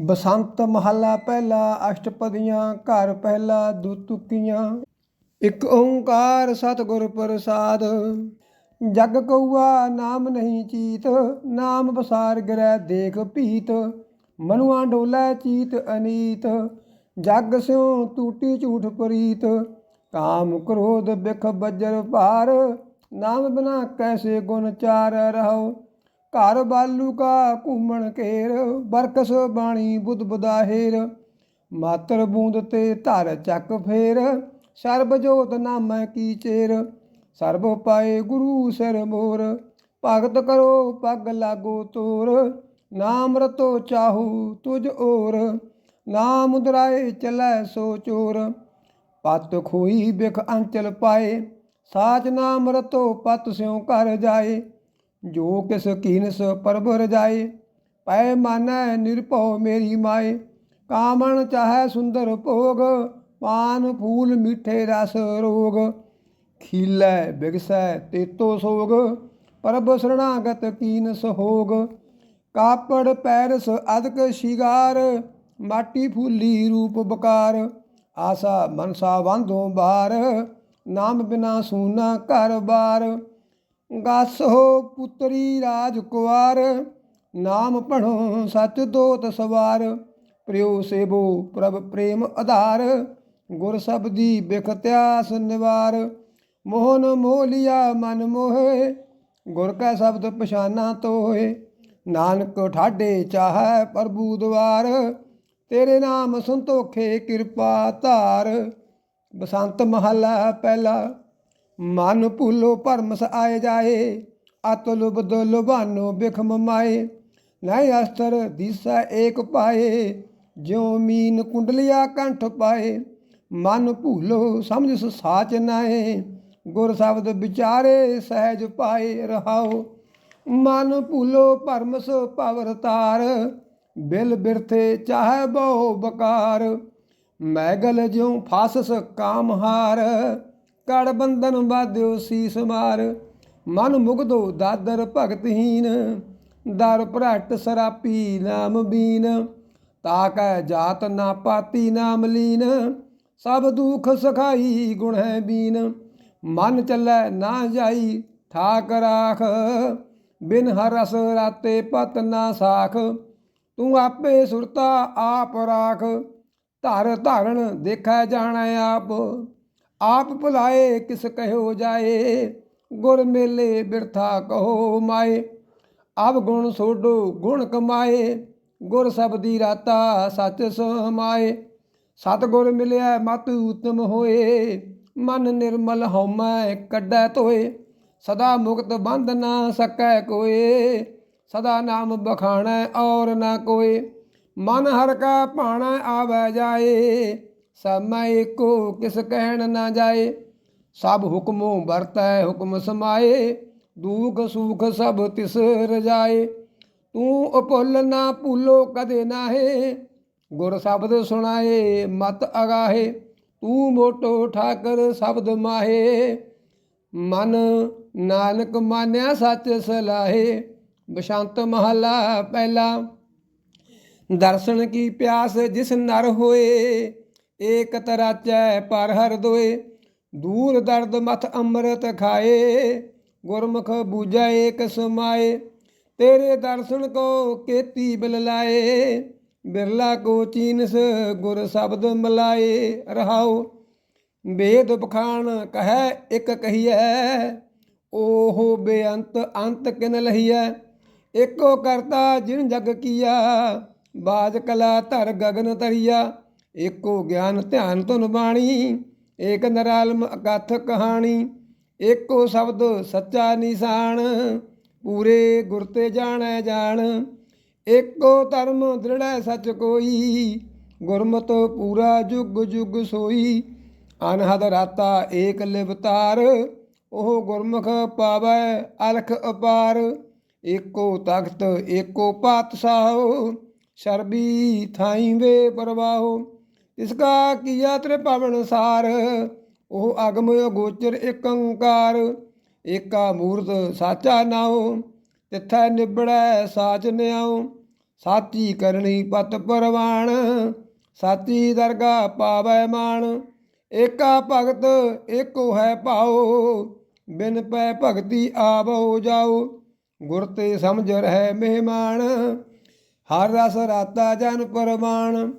ਬਸੰਤ ਮਹੱਲਾ ਪਹਿਲਾ, ਅਸ਼ਟਪਦੀਆਂ ਘਰ ਪਹਿਲਾ, ਦੁਤੁਕੀਆਂ। ਇੱਕ ਓੰਕਾਰ ਸਤਿਗੁਰ ਪ੍ਰਸਾਦ, ਜਗ ਕਉਆ ਨਾਮ ਨਹੀਂ ਚੀਤ, ਨਾਮ ਬਸਾਰ ਗ੍ਰਹਿ ਦੇਖ ਭੀਤ, ਮਨੁਆ ਡੋਲੇ ਚੀਤ ਅਨੀਤ, ਜਗ ਸਿਉ ਟੂਟੀ ਝੂਠ ਪ੍ਰੀਤ, ਕਾਮ ਕ੍ਰੋਧ ਬਿਖ ਬੱਜਰ ਭਾਰ, ਨਾਮ ਬਿਨਾ ਕੈਸੇ ਗੁਣ ਚਾਰ ਰਹੋ। ਘਰ ਬਾਲੂਕਾ ਘੁੰਮਣ ਘੂਮਣ ਘੇਰ, ਬਰਕਸ ਬਾਣੀ ਬੁੱਧ ਬੁਦਾਹੇਰ ਮਾਤਰ ਬੂੰਦ ਤੇ ਧਰ ਚੱਕ ਫੇਰ, ਸਰਬ ਜੋਤ ਨਾਮੈ ਕੀ ਚੇਰ। ਸਰਬ ਪਾਏ ਗੁਰੂ ਸਿਰ ਮੋਰ, ਭਗਤ ਕਰੋ ਪੱਗ ਲਾਗੋ ਤੋਰ। ਨਾਮ ਰਤੋ ਚਾਹੂ ਤੁਝ ਔਰ ਨਾਮ ਉਦਰਾਏ ਚਲੈ ਸੋ ਚੋਰ। ਪਤ ਖੋਈ ਬਿਖ ਅੰਚਲ ਪਾਏ, ਸਾਚ ਨਾਮ ਰਤੋ ਪਤ ਸਿਉ ਘਰ ਜਾਏ। ਜੋ ਕਿਸ ਕੀਨਸ ਪਰਬ ਰਜਾਏ ਪੈ ਮਾਨੈ ਨਿਰਭਉ ਮੇਰੀ ਮਾਏ। ਕਾਮਣ ਚਾਹੈ ਸੁੰਦਰ ਭੋਗ, ਪਾਨ ਫੂਲ ਮਿੱਠੇ ਰਸ ਰੋਗ। ਖੀਲੈ ਬਿਗਸੈ ਤੇਤੋ ਸੋਗ ਪਰਬ ਸਰਣਾਗਤ ਕੀਨਸ ਹੋਗ। ਕਾਪੜ ਪੈਰਸ ਅਦਕ ਸ਼ਿਗਾਰ, ਮਾਟੀ ਫੂਲੀ ਰੂਪ ਬਕਾਰ। ਆਸਾ ਮਨਸਾ ਵਾਂਧੋ ਬਾਰ, ਨਾਮ ਬਿਨਾ ਸੂਨਾ ਘਰ ਬਾਰ। ਗਾਸੋ ਪੁੱਤਰੀ ਰਾਜ ਕੁਵਾਰ, ਨਾਮ ਪੜੋ ਸਚ ਦੋਤ ਸਵਾਰ ਪ੍ਰਿਉ ਸੇਬੋ ਪ੍ਰਭ ਪ੍ਰੇਮ ਆਧਾਰ, ਗੁਰ ਸਬਦੀ ਬਿਖ ਤਿਆਸ ਨਿਵਾਰ ਮੋਹਨ ਮੋਲਿਆ ਮਨ ਮੋਹੇ, ਗੁਰ ਕਾ ਸ਼ਬਦ ਪਛਾਨਾ ਤੋਏ ਨਾਨਕ ਠਾਡੇ ਚਾਹੈ ਪ੍ਰਭੂ ਦਵਾਰ, ਤੇਰੇ ਨਾਮ ਸੰਤੋਖੇ ਕਿਰਪਾ ਧਾਰ, ਬਸੰਤ ਮਹੱਲਾ ਪਹਿਲਾ ਮਨ ਭੁੱਲੋ ਭਰਮਸ ਆਏ ਜਾਏ, ਅਤ ਲੁਬਦ ਲੁਬਾਨੋ ਬਿਖਮ ਮਾਏ। ਨਹੀਂ ਅਸਤਰ ਦਿਸਾ ਏਕ ਪਾਏ, ਜਿਉ ਮੀਨ ਕੁੰਡਲਿਆ ਕੰਠ ਪਾਏ। ਮਨ ਭੂਲੋ ਸਮਝ ਸਾਚ ਨਾਏ, ਗੁਰ ਸ਼ਬਦ ਵਿਚਾਰੇ ਸਹਿਜ ਪਾਏ ਰਹਾਓ। ਮਨ ਭੂਲੋ ਭਰਮਸ ਭਵਰ ਤਾਰ, ਬਿਲ ਬਿਰਥੇ ਚਾਹੇ ਬਹੁ ਬਕਾਰ। ਮੈਗਲ ਜਿਉ ਫਾਸਸ ਕਾਮਹਾਰ ਕੜ ਬੰਧਨ ਬਾਧਿਓ ਸੀਸ ਮਾਰ। ਮਨ ਮੁਗਦੋ ਦਾਦਰ ਭਗਤਹੀਨ ਦਰ ਭਰਟ ਸਰਾਪੀ ਨਾਮ ਬੀਨ। ਤਾਕੈ ਜਾਤ ਨਾ ਪਾਤੀ ਨਾਮ ਲੀਨ। ਸਭ ਦੁਖ ਸਖਾਈ ਗੁਣ ਹੈ ਬੀਨ। ਮਨ ਚੱਲੈ ਨਾ ਜਾਈ ਠਾਕ ਰਾਖ ਬਿਨ ਹਰਸ ਰਸ ਰਾਤੇ ਪਤ ਨਾ ਸਾਖ। ਤੂੰ ਆਪੇ ਸੁਰਤਾ ਆਪ ਰਾਖ। ਧਰ ਧਾਰਨ ਦੇਖੈ ਜਾਣਾ ਆਪ। ਆਪ ਭੁਲਾਏ ਕਿਸ ਕਹਿਓ ਜਾਏ, ਗੁਰ ਮੇਲੇ ਬਿਰਥਾ ਕਹੋ ਮਾਏ। ਅਬ ਗੁਣ ਸੋਡੋ ਗੁਣ ਕਮਾਏ, ਗੁਰ ਸਬਦੀ ਰਾਤਾ ਸੱਚ ਸਮਾਏ। ਸਤ ਗੁਰ ਮਿਲਿਆ ਮਤ ਉਤਮ ਹੋਏ, ਮਨ ਨਿਰਮਲ ਹਉਮੈ ਕੱਢੈ ਧੋਏ। ਸਦਾ ਮੁਕਤ ਬੰਧ ਨਾ ਸਕੈ ਕੋਏ, ਸਦਾ ਨਾਮ ਬਖਾਣੈ ਔਰ ਨਾ ਕੋਏ। ਮਨ ਹਰ ਕਾ ਭਾਣਾ ਆਵੈ ਜਾਏ ਸਮੈ ਏਕੋ ਕਿਸ ਕਹਿਣ ਨਾ ਜਾਏ। ਸਭ ਹੁਕਮੋ ਵਰਤੈ, ਹੁਕਮ ਸਮਾਏ। ਦੁਖ ਸੁਖ ਸਭ ਤਿਸ ਰਜਾਏ। ਤੂੰ ਅਭੁੱਲ ਨਾ ਭੁੱਲੋ ਕਦੇ ਨਾਹੇ। ਗੁਰ ਸ਼ਬਦ ਸੁਣਾਏ, ਮਤ ਅਗਾਹੇ। ਤੂੰ ਮੋਟੋ ਠਾਕਰ ਸ਼ਬਦ ਮਾਹੇ। ਮਨ ਨਾਨਕ ਮਾਨਿਆ ਸੱਚ ਸਲਾਹੇ। ਬਸੰਤ ਮਹਲਾ ਪਹਿਲਾ। ਦਰਸ਼ਨ ਕੀ ਪਿਆਸ ਜਿਸ ਨਰ ਹੋਏ। ਏਕ ਤਰਾਚੈ ਪਰ ਹਰ ਦੋਏ, ਦੂਰ ਦਰਦ ਮਥ ਅੰਮ੍ਰਿਤ ਖਾਏ। ਗੁਰਮੁਖ ਬੂਝੈ ਏਕ ਸਮਾਏ, ਤੇਰੇ ਦਰਸ਼ਨ ਕੋ ਕੇਤੀ ਬਿਲ ਲਾਏ। ਬਿਰਲਾ ਕੋ ਚੀਨਸ ਗੁਰ ਸ਼ਬਦ ਮਲਾਏ। ਰਹਾਉ ਵੇਦ ਬਖਾਨ ਕਹੈ ਇਕ ਕਹੀਐ, ਓਹੋ ਬੇਅੰਤ ਅੰਤ ਕਿਨ ਲਹੀਐ। ਏਕੋ ਕਰਤਾ ਜਿਨ ਜਗ ਕੀਆ, ਬਾਜ ਕਲਾ ਧਰ ਗਗਨ ਤਰੀਆ ਏਕੋ ਗਿਆਨ ਧਿਆਨ ਧੁਨ ਬਾਣੀ, ਏਕ ਨਰਾਲਮ ਅਕਥ ਕਹਾਣੀ ਏਕੋ ਸ਼ਬਦ ਸੱਚਾ ਨਿਸ਼ਾਨ, ਪੂਰੇ ਗੁਰ ਤੇ ਜਾਣੈ ਜਾਣ। ਏਕੋ ਧਰਮ ਦ੍ਰਿੜੈ ਸਚ ਕੋਈ, ਗੁਰਮਤਿ ਪੂਰਾ ਜੁਗ ਜੁਗ ਸੋਈ। ਅਨਹਦ ਰਾਤਾ ਏਕ ਲਿਵਤਾਰ ਉਹ ਗੁਰਮੁਖ ਪਾਵੈ ਅਲਖ ਅਪਾਰ। ਏਕੋ ਤਖਤ ਏਕੋ ਪਾਤਸ਼ਾਹ, ਸਰਬੀ ਥਾਈ ਵੇ ਪਰਵਾਹੋ। ਇਸ ਕਾ ਕੀਆ ਤ੍ਰਿ ਪਵਨ ਉਹ ਅਗਮ ਗੋਚਰ ਇਕ ਓੰਕਾਰ। ਏਕਾ ਮੂਰਤ ਸਾਚਾ ਨਾਉ, ਤਿਥੈ ਨਿਬੜੈ ਸਾਚ ਨਿਆਉ। ਸਾਚੀ ਕਰਨੀ ਪਤ ਪਰਵਾਣ, ਸਾਚੀ ਦਰਗਾ ਪਾਵੈ ਮਾਣ। ਏਕਾ ਭਗਤ ਏਕੋ ਹੈ ਭਾਉ, ਬਿਨ ਪੈ ਭਗਤੀ ਆਵੋ ਜਾਓ ਗੁਰ ਤੇ ਸਮਝ ਰਹਿ ਮਹਿਮਾਨ, ਹਰ ਰਸ ਰਾਤਾ ਜਨ ਪਰਮਾਨ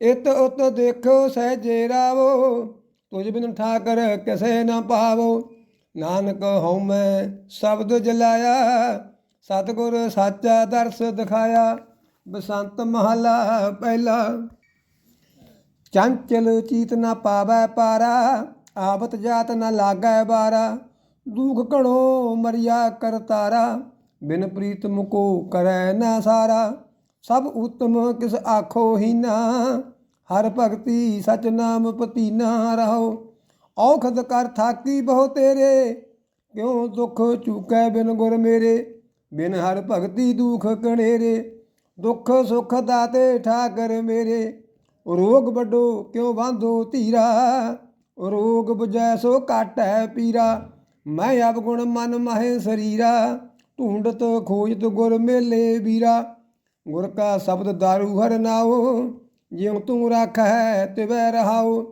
ਇਤ ਉਤ ਦੇਖੋ ਸਹਿਜੇ ਰਾਵੋ ਤੁਝ ਬਿਨ ਠਾਕਰ ਕਿਸੇ ਨਾ ਪਾਵੋ। ਨਾਨਕ ਹਉ ਮੈਂ ਸ਼ਬਦ ਜਲਾਇਆ, ਸਤਿਗੁਰ ਸਾਚਾ ਦਰਸ ਦਿਖਾਇਆ। ਬਸੰਤ ਮਹਲਾ ਪਹਿਲਾ, ਚੰਚਲ ਚੀਤ ਨਾ ਪਾਵੈ ਪਾਰਾ, ਆਵਤ ਜਾਤ ਨਾ ਲਾਗੈ ਬਾਰਾ। ਦੁਖ ਘਣੋ ਮਰਿਆ ਕਰਤਾਰਾ ਬਿਨ ਪ੍ਰੀਤ ਮੁਕੋ ਕਰੈ ਨਾ ਸਾਰਾ। ਸਭ ਉਤਮ ਕਿਸ ਆਖੋ ਹੀਨਾ ਹਰ ਭਗਤੀ ਸਚ ਨਾਮ ਪਤੀਨਾ ਰਹੋ। ਔਖਦ ਕਰ ਥਾਕੀ ਬਹੁ ਤੇਰੇ। ਕਿਉ ਦੁਖ ਚੁਕੈ ਬਿਨ ਗੁਰ ਮੇਰੇ। ਬਿਨ ਹਰ ਭਗਤੀ ਦੁਖ ਕਣੇਰੇ। ਦੁਖ ਸੁਖ ਦਾਤੇ ਠਾਕਰ ਮੇਰੇ। ਰੋਗ ਵੱਡੋ ਕਿਉ ਬਾਂਧੋ ਧੀਰਾ। ਰੋਗ 부ਜੈ ਸੋ ਕਾਟੈ ਪੀਰਾ। ਮੈਂ ਅਵਗੁਣ ਮਨ ਮਾਹੇ ਸਰੀਰਾ। ਢੂੰਡਤ ਖੋਜਤ ਗੁਰ ਮੇਲੇ ਵੀਰਾ। ਗੁਰ ਕਾ ਸ਼ਬਦ ਦਾਰੂ ਹਰ ਨਾਉ, ਜਿਉ ਤੂੰ ਰੱਖੈ ਤਿਵੈ ਰਹਾਉ,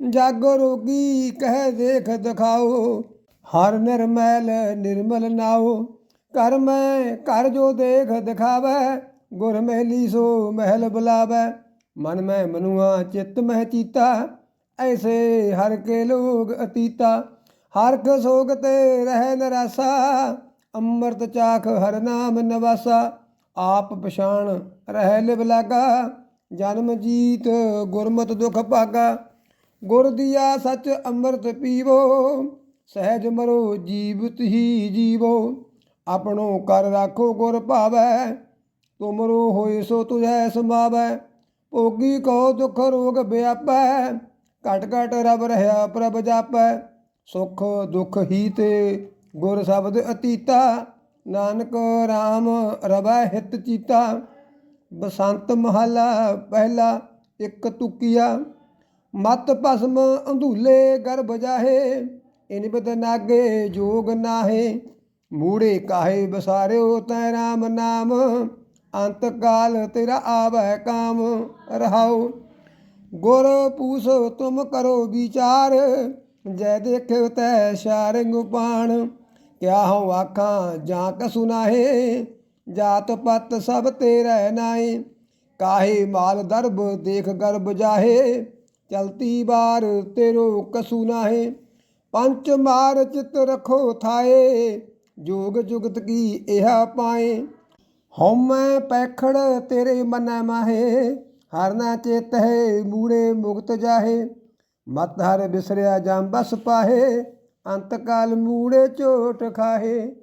ਜਾਗ ਰੋਗੀ ਕਹਿ ਦੇਖ ਦਿਖਾਓ ਹਰ ਨਿਰਮੈਲ ਨਿਰਮਲ ਨਾਉ ਕਰ ਮੈਂ ਕਰ ਜੋ ਦੇਖ ਦਿਖਾਵੈ, ਗੁਰ ਮਹਿਲੀ ਸੋ ਮਹਿਲ ਬੁਲਾਵੈ, ਮਨ ਮੈਂ ਮਨੁਆ ਚਿੱਤ ਮਹਿ ਚੀਤਾ, ਐਸੇ ਹਰ ਕੇ ਲੋਗ ਅਤੀਤਾ, ਹਰ ਕ ਸੋਗ ਤੇ ਰਹਿ ਨਰਾਸਾ, ਅੰਮ੍ਰਿਤ ਚਾਖ ਹਰ ਨਾਮ ਨਵਾਸਾ ਆਪ ਪਛਾਣ ਰਹਿ ਲਿਵ ਜਨਮ ਜੀਤ ਗੁਰਮਤ ਦੁਖ ਭਾਗਾ। ਗੁਰ ਦੀਆ ਸਚ ਅੰਮ੍ਰਿਤ ਪੀਵੋ, ਸਹਿਜ ਮਰੋ ਜੀਵਤ ਹੀ ਜੀਵੋ। ਆਪਣੋ ਕਰ ਰਾਖੋ ਗੁਰ ਭਾਵੈ ਤੁਮਰੋ ਹੋਏ ਸੋ ਤੁਝੈ ਸਮਾਵੈ। ਭੋਗੀ ਕੋ ਦੁਖ ਰੋਗ ਵਿਆਪੈ ਘਟ ਘਟ ਰਬ ਰਹਾ ਪ੍ਰਭ ਜਾਪੈ। ਸੁਖ ਦੁਖ ਹੀ ਤੇ ਗੁਰ ਸ਼ਬਦ ਅਤੀਤਾ। ਨਾਨਕ RAM ਰਵੈ ਹਿਤ ਚੀਤਾ, ਬਸੰਤ ਮਹਲਾ ਪਹਿਲਾ ਇੱਕ ਤੁਕੀਆ। ਮਤ ਭਸਮ ਅੰਧੂਲੇ ਗਰਭ ਜਾਹੇ ਇਨ ਬਦ ਨਾਗੇ ਜੋਗ ਨਾਹੇ। ਮੂੜੇ ਕਾਹੇ ਬਸਾਰਿਓ ਤੈ ਰਾਮ ਨਾਮ, ਅੰਤ ਕਾਲ ਤੇਰਾ ਆਵੈ ਕਾਮ ਰਹਾਉ। ਗੁਰ ਪੂਸ ਤੁਮ ਕਰੋ ਵਿਚਾਰ, ਜੈ ਦੇਖਿਓ ਤੈ ਸ਼ਾਰੰਗ ਪਾਣ ਕਿਆ ਹਉ ਆਖਾਂ, ਜਾਂ ਕ ਸੁਨਾਹੇ ਜਾਤ ਪਤ ਸਭ ਤੇਰੇ ਨਾਏ ਕਾਹੇ ਮਾਲ ਦਰਬ, ਦੇਖ ਗਰਬ ਜਾਹੇ। ਚਲਤੀ ਬਾਰ ਤੇਰੋ ਕਸੂ ਨਾਹੇ। ਪੰਚ ਮਾਰ ਚਿਤ ਰਖੋ ਥਾਏ ਜੋਗ ਜੁਗਤ ਕੀ ਇਹ ਪਾਏ ਹਉਮੈ ਪੈਖੜ ਤੇਰੇ ਮਨੈ ਮਾਹੇ। ਹਰ ਨਾ ਚੇਤ ਹੈ ਮੂੜੇ ਮੁਕਤ ਜਾਹੇ। ਮਤ ਹਰ ਬਿਸਰਿਆ ਜਾਂ ਬਸ ਪਾਹੇ। ਅੰਤ ਕਾਲ ਮੂੜੇ ਝੋਟ ਖਾਹੇ।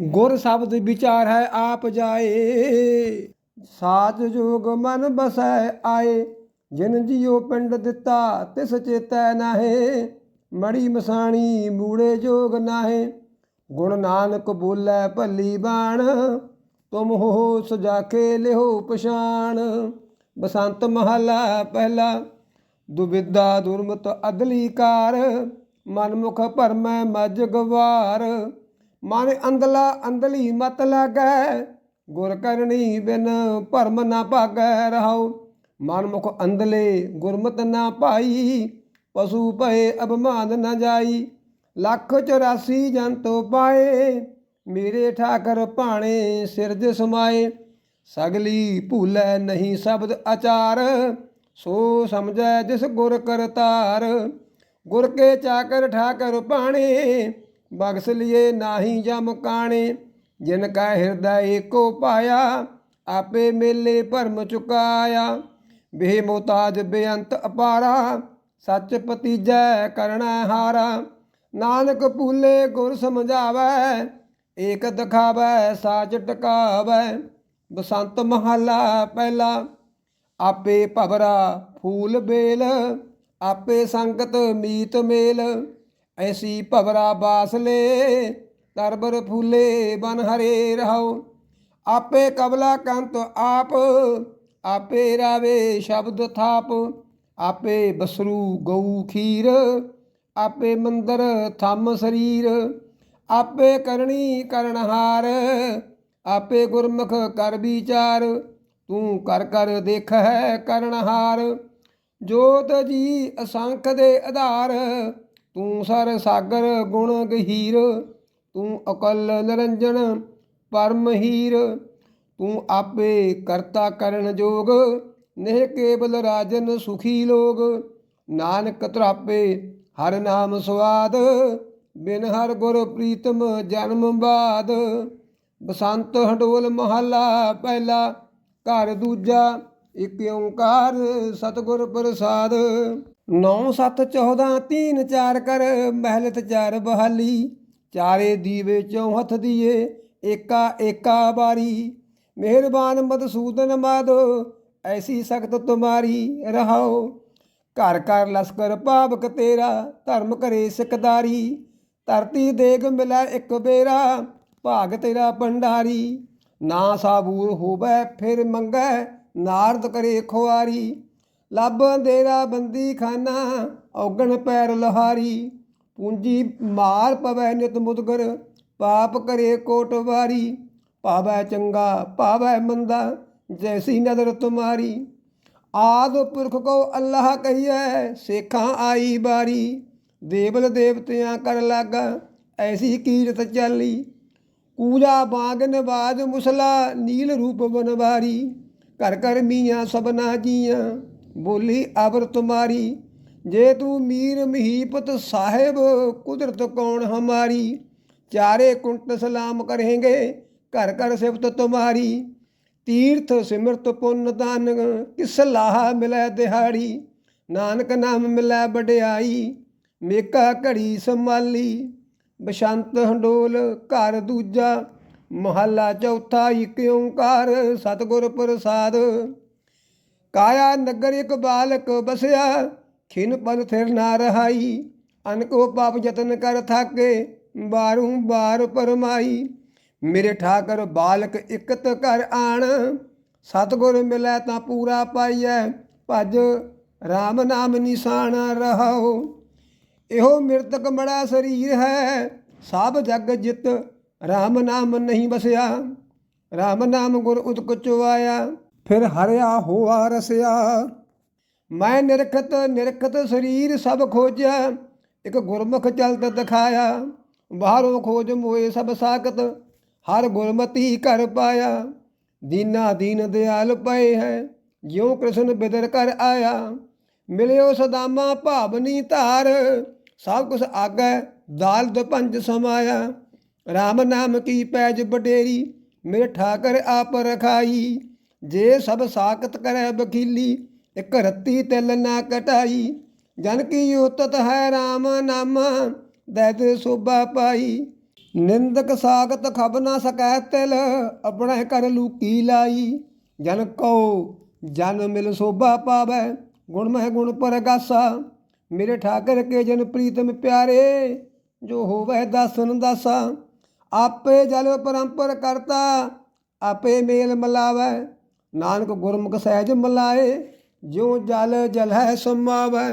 ਗੁਰ ਸ਼ਬਦ ਵਿਚਾਰ ਹੈ ਆਪ ਜਾਏ। ਸਾਜ ਜੋਗ ਮਨ ਬਸੈ ਆਏ। ਜਿਨ ਜਿਉ ਪਿੰਡ ਦਿੱਤਾ ਤਿਸ ਚੇਤੈ ਨਾਹੇ। ਮੜੀ ਮਸਾਣੀ ਮੂੜੇ ਜੋਗ ਨਾਹੇ। ਗੁਣ ਨਾਨਕ ਬੋਲੇ ਭੱਲੀ ਬਾਣ। ਤੁਮ ਹੋ ਸੁਜਾਖੇ ਲਿਹੋ ਪਛਾਣ। ਬਸੰਤ ਮਹਲਾ ਪਹਿਲਾ। ਦੁਬਿਧਾ ਦੁਰਮਤ ਅਦਲੀ ਕਾਰ। ਮਨਮੁਖ ਭਰਮੈ ਮਜ ਗਵਾਰ, ਮਨ ਅੰਦਲਾ ਅੰਦਲੀ ਮਤ ਲਾਗੈ, ਗੁਰ ਕਰਨੀ ਬਿਨ ਭਰਮ ਨਾ ਭਾਗੈ ਰਹਾਉ। ਮਨਮੁਖ ਅੰਦਲੇ ਗੁਰਮਤ ਨਾ ਭਾਈ, ਪਸ਼ੂ ਭਏ ਅਭਮਾਨ ਨਾ ਜਾਈ। ਲੱਖ 84 ਜੰਤੋ ਪਾਏ, ਮੇਰੇ ਠਾਕਰ ਭਾਣੇ ਸਿਰਜ ਸਮਾਏ। ਸਗਲੀ ਭੂਲੈ ਨਹੀਂ ਸ਼ਬਦ ਆਚਾਰ, ਸੋ ਸਮਝੈ ਜਿਸ ਗੁਰ ਕਰਤਾਰ। ਗੁਰ ਕੇ ਚਾਕਰ ਠਾਕਰ ਭਾਣੇ, ਬਖਸ ਲਿਏ ਨਾਹੀ ਜਮ ਕਾਣੇ। ਜਿਨ ਕਾ ਹਿਰਦੈ ਏਕੋ ਪਾਇਆ, ਆਪੇ ਮੇਲੇ ਭਰਮ ਚੁਕਾਇਆ। ਬੇ ਮੋਤਾਜ ਬੇਅੰਤ ਅਪਾਰਾ, ਸੱਚ ਪਤੀਜੈ ਕਰਣਾ ਹਾਰਾ। ਨਾਨਕ ਭੂਲੇ ਗੁਰ ਸਮਝਾਵੈ, ਏਕ ਦਿਖਾਵੈ, ਸਾਚ ਟਿਕਾਵੈ। ਬਸੰਤ ਮਹਲਾ ਪਹਿਲਾ, ਆਪੇ ਭਵਰਾ ਫੂਲ ਬੇਲ। ਆਪੇ ਸੰਗਤ ਮੀਤ ਮੇਲ, ਐਸੀ ਭਵਰਾ ਬਾਸਲੇ ਤਰਬਰ ਫੂਲੇ ਬਨ ਹਰੇ ਰਹੋ ਆਪੇ ਕਬਲਾ ਕੰਤ ਆਪ, ਆਪੇ ਰਾਵੇ ਸ਼ਬਦ ਥਾਪ। ਆਪੇ ਬਸਰੂ ਗਊ ਖੀਰ, ਆਪੇ ਮੰਦਰ ਥੰਮ ਸਰੀਰ। ਆਪੇ ਕਰਨੀ ਕਰਨਹਾਰ ਆਪੇ ਗੁਰਮੁਖ ਕਰ ਵਿਚਾਰ। ਤੂੰ ਕਰ ਕਰ ਦੇਖੈ ਕਰਨਹਾਰ ਜੋਤ ਜੀ ਅਸੰਖ ਦੇ ਆਧਾਰ, ਤੂੰ ਸਰ ਸਾਗਰ ਗੁਣ ਗਹੀਰ, ਤੂੰ ਅਕਲ ਨਿਰੰਜਨ ਪਰਮ ਹੀਰ, ਤੂੰ ਆਪੇ ਕਰਤਾ ਕਰਨ ਜੋਗ, ਨਿਹ ਕੇਵਲ ਰਾਜਨ ਸੁਖੀ ਲੋਗ, ਨਾਨਕ ਤਰਾਪੇ ਹਰ ਨਾਮ ਸੁਆਦ ਬਿਨ ਹਰ ਗੁਰ ਪ੍ਰੀਤਮ ਜਨਮ ਬਾਦ। ਬਸੰਤ ਹੰਡੋਲ ਮਹੱਲਾ ਪਹਿਲਾ, ਘਰ ਦੂਜਾ ਇਕ ਓੰਕਾਰ ਸਤਿਗੁਰ ਪ੍ਰਸਾਦ। 9 7 14 3 4 ਕਰ ਮਹਿਲਤ ਚਾਰ ਬਹਾਲੀ। ਚਾਰੇ ਦੀਵੇ ਚੋਂ ਹੱਥ ਦੀਏ, ਏਕਾ ਏਕਾ ਬਾਰੀ ਮਿਹਰਬਾਨ ਮਦਸੂਦਨ ਮਾਦੋ ਐਸੀ ਸਖਤ ਤੁਮਾਰੀ ਰਹਾਓ। ਘਰ ਘਰ ਲਸਕਰ ਪਾਵਕ ਤੇਰਾ, ਧਰਮ ਕਰੇ ਸਿਕਦਾਰੀ। ਧਰਤੀ ਦੇਗ ਮਿਲੈ ਇੱਕ ਬੇਰਾ, ਭਾਗ ਤੇਰਾ ਭੰਡਾਰੀ। ਨਾ ਸਾਬੂਰ ਹੋਵੇ ਫਿਰ ਮੰਗੈ ਨਾਰਦ ਕਰੇ ਖੁਆਰੀ, ਲੱਭ ਅੰਧੇਰਾ ਬੰਦੀ ਖਾਨਾ, ਔਗਣ ਪੈਰ ਲਹਾਰੀ। ਪੂੰਜੀ ਮਾਰ ਪਵੈ ਨਿਤ ਮੁਦਗਰ, ਪਾਪ ਕਰੇ ਕੋਟਵਾਰੀ ਪਾਵੈ ਚੰਗਾ ਭਾਵੈ ਮੰਦਾ, ਜੈਸੀ ਨਦਰ ਤੁਮਾਰੀ। ਆਦ ਪੁਰਖ ਕੋ ਅੱਲਾਹ ਕਹੀਐ, ਸੇਖਾਂ ਆਈ ਬਾਰੀ। ਦੇਵਲ ਦੇਵਤਿਆਂ ਕਰ ਲਾਗਾ, ਐਸੀ ਕੀਰਤ ਚਾਲੀ। ਕੂਜਾ ਬਾਗ ਨਵਾਜ ਮੁਸਲਾ, ਨੀਲ ਰੂਪ ਬਨਵਾਰੀ। ਘਰ ਘਰ ਮੀਆਂ ਸਬਨਾ ਜੀਆਂ, ਬੋਲੀ ਅਬਰ ਤੁਮਾਰੀ, ਜੇ ਤੂੰ ਮੀਰ ਮਹੀਪਤ ਸਾਹਿਬ, ਕੁਦਰਤ ਕੌਣ ਹਮਾਰੀ? ਚਾਰੇ ਕੁੰਟ ਸਲਾਮ ਕਰੇਂਗੇ, ਘਰ ਘਰ ਸਿਫਤ ਤੁਮਾਰੀ। ਤੀਰਥ ਸਿਮਰਤ ਪੁੰਨ ਦਾਨ ਕਿਸ ਲਾਹਾ ਮਿਲੈ ਦਿਹਾੜੀ? ਨਾਨਕ ਨਾਮ ਮਿਲੈ ਵਡਿਆਈ, ਮੇਕਾ ਘੜੀ ਸੰਭਾਲੀ। ਬਸੰਤ ਹੰਡੋਲ ਘਰ ਦੂਜਾ ਮਹੱਲਾ ਚੌਥਾ ਇਕ ਓੰਕਾਰ, ਸਤਿਗੁਰ ਪ੍ਰਸਾਦ। ਕਾਇਆ ਨਗਰ ਇੱਕ ਬਾਲਕ ਬਸਿਆ, ਖਿਨ ਪਨ ਥਿਰ ਨਾ ਰਹਾਈ। ਅਨਕੋ ਪਾਪ ਯਤਨ ਕਰ ਥਾਕੇ ਬਾਰੂ ਬਾਰ ਪਰਮਾਈ। ਮੇਰੇ ਠਾਕਰ ਬਾਲਕ ਇਕਤ ਘਰ ਆਣ, ਸਤਿਗੁਰ ਮਿਲੈ ਤਾਂ ਪੂਰਾ ਪਾਈਐ, ਭਜ RAM ਨਾਮ ਨਿਸ਼ਾਨ ਰਹਾਓ। ਇਹੋ ਮਿਰਤਕ ਮੜਾ ਸਰੀਰ ਹੈ, ਸਭ ਜਗ ਜਿਤ RAM ਨਾਮ ਨਹੀਂ ਬਸਿਆ RAM ਨਾਮ ਗੁਰ ਉਤਕ ਚੁਆਇਆ ਫਿਰ ਹਰਿਆ ਹੋਆ ਰਸਿਆ। ਮੈਂ ਨਿਰਖਤ ਨਿਰਖਤ ਸਰੀਰ ਸਭ ਖੋਜਿਆ, ਇਕ ਗੁਰਮੁਖ ਚਲਤ ਦਿਖਾਇਆ, ਬਾਹਰੋਂ ਖੋਜ ਮੋਏ ਸਭ ਸਾਖਤ, ਹਰ ਗੁਰਮਤੀ ਕਰ ਪਾਇਆ। ਦੀਨਾ ਦੀਨ ਦਿਆਲ ਪਏ ਹੈ, ਜਿਉ ਕ੍ਰਿਸ਼ਨ ਬਿਦਰ ਕਰ ਆਇਆ। ਮਿਲਿਓ ਸਦਾਮਾ ਭਾਵਨੀ ਧਾਰ, ਸਭ ਕੁਛ ਆਗੈ, ਦਾਲਦ ਪੰਜ ਸਮਾਇਆ। RAM ਨਾਮ ਕੀ ਪੈਜ ਬਡੇਰੀ ਮੇਰੇ ਠਾਕਰ ਆਪ ਰਖਾਈ। ਜੇ ਸਭ ਸਾਖਤ ਕਰੈ ਬਖੀਲੀ ਇਕ ਰੱਤੀ ਤਿਲ ਨਾ ਕਟਾਈ। ਜਨ ਕੀ ਉਤਤ ਹੈ RAM ਨਾਮ ਦੈ ਸੋਭਾ ਪਾਈ। ਨਿੰਦਕ ਸਾਖਤ ਖਬ ਨਾ ਸਕੈ ਤਿਲ, ਆਪਣੇ ਕਰ ਲੂਕੀ ਲਾਈ। ਜਨ ਕਉ, ਜਨ ਮਿਲ ਸੋਭਾ ਪਾਵੈ, ਗੁਣ ਮਹਿ ਗੁਣ ਪਰਗਾਸਾ। ਮੇਰੇ ਠਾਕਰ ਕੇ ਜਨ ਪ੍ਰੀਤਮ ਪਿਆਰੇ, ਜੋ ਹੋਵੇ ਦਾਸਨ ਦਾਸਾ। ਆਪੇ ਜਲ ਪਰੰਪਰ ਕਰਤਾ, ਆਪੇ ਮੇਲ ਮਲਾਵੈ। ਨਾਨਕ ਗੁਰਮੁਖ ਸਹਿਜ ਮਲਾਏ, ਜਿਉ ਜਲ ਜਲ ਹੈ ਸਮਾਵੈ